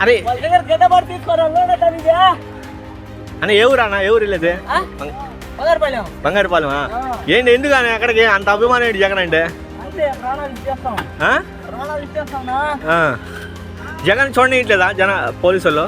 అరే. అన్న ఏ ఊరు అన్న? పగారిపాలెం బంగారుపాలెమా ఆ. ఏంటి ఎందుకు అన్న? అక్కడికి అంత అభిమానం ఏంటి జగన్ అంటే. జగన్ చూడనియట్లేదా? జన పోలీసు వాళ్ళు?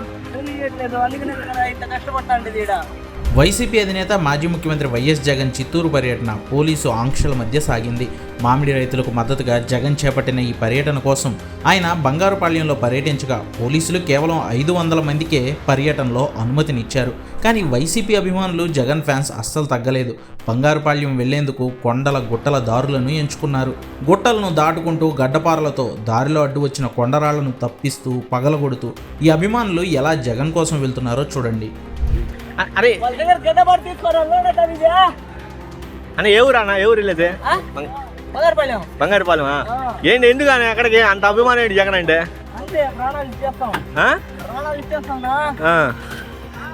వైసీపీ అధినేత మాజీ ముఖ్యమంత్రి వైఎస్ జగన్ చిత్తూరు పర్యటన పోలీసు ఆంక్షల మధ్య సాగింది. మామిడి రైతులకు మద్దతుగా జగన్ చేపట్టిన ఈ పర్యటన కోసం ఆయన బంగారుపాళ్యంలో పర్యటించగా పోలీసులు కేవలం ఐదు వందల మందికే పర్యటనలో అనుమతినిచ్చారు. కానీ వైసీపీ అభిమానులు జగన్ ఫ్యాన్స్ అస్సలు తగ్గలేదు. బంగారుపాళ్యం వెళ్ళేందుకు కొండల గుట్టల దారులను ఎంచుకున్నారు. గుట్టలను దాటుకుంటూ గడ్డపారలతో దారిలో అడ్డు వచ్చిన కొండరాళ్ళను తప్పిస్తూ పగలగొడుతూ ఈ అభిమానులు ఎలా జగన్ కోసం వెళ్తున్నారో చూడండి. అరే. అన్న ఏ ఊరు అన్న? ఏ ఊరు వెళ్ళేది? ఆ. ఏంటి ఎందుకు అన్న? అక్కడికి అంత అభిమానం ఏంటి జగన్ అంటే.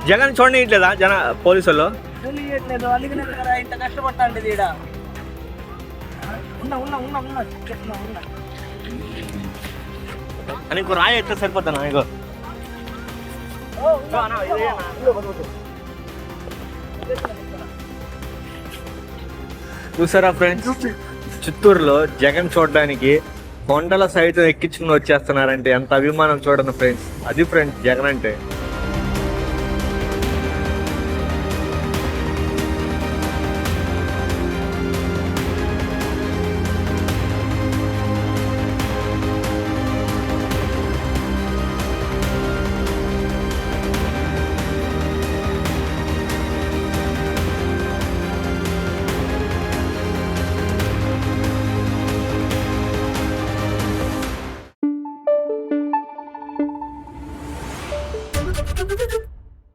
జగన్ చూడనియట్లేదా జన పోలీసు వాళ్ళు అని ఇంకో రాయి ఎట్లా సరిపోతాను? ఇంకో. చూసారా ఫ్రెండ్స్ చిత్తూరులో జగన్ చూడడానికి కొండల సైతం ఎక్కించుకుని వచ్చేస్తున్నారంటే ఎంత అభిమానం చూడండి ఫ్రెండ్స్ అది ఫ్రెండ్స్ జగన్ అంటే.